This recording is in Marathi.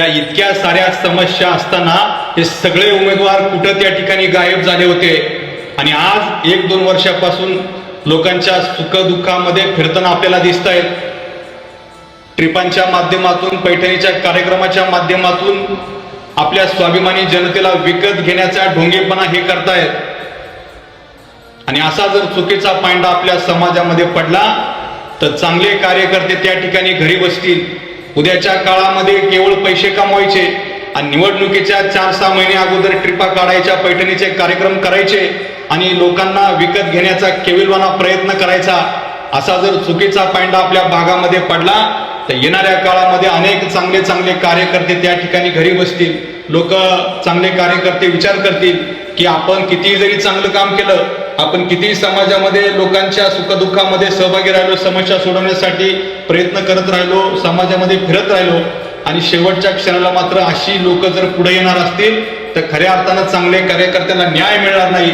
त्या इतक्या साऱ्या समस्या असताना हे सगळे उमेदवार कुठं त्या ठिकाणी गायब झाले होते? आणि आज एक दोन वर्षापासून लोकांच्या सुखदुःखामध्ये फिरताना आपल्याला दिसत आहेत ट्रिपांच्या माध्यमातून पैठणीच्या कार्यक्रमाच्या माध्यमातून आपल्या स्वाभिमानी जनतेला विकत घेण्याचा ढोंगेपणा हे करतायत. आणि असा जर चुकीचा पांडा आपल्या समाजामध्ये पडला तर चांगले कार्यकर्ते त्या ठिकाणी घरी बसतील. उद्याच्या काळामध्ये केवळ पैसे कमवायचे आणि निवडणुकीच्या चार सहा महिने अगोदर ट्रिपा काढायच्या पैठणीचे कार्यक्रम करायचे आणि लोकांना विकत घेण्याचा केविलवाना प्रयत्न करायचा असा जर चुकीचा पांडा आपल्या भागामध्ये पडला तर येणाऱ्या काळामध्ये अनेक चांगले चांगले कार्यकर्ते त्या ठिकाणी घरी बसतील. लोक चांगले कार्यकर्ते विचार करतील की आपण कितीही जरी चांगलं काम केलं आपण कितीही समाजामध्ये लोकांच्या सुखदुःखामध्ये सहभागी राहिलो समस्या सोडवण्यासाठी प्रयत्न करत राहिलो समाजामध्ये फिरत राहिलो आणि शेवटच्या क्षणाला मात्र अशी लोक जर पुढे येणार असतील तर खऱ्या अर्थानं चांगले कार्यकर्त्यांना न्याय मिळणार नाही.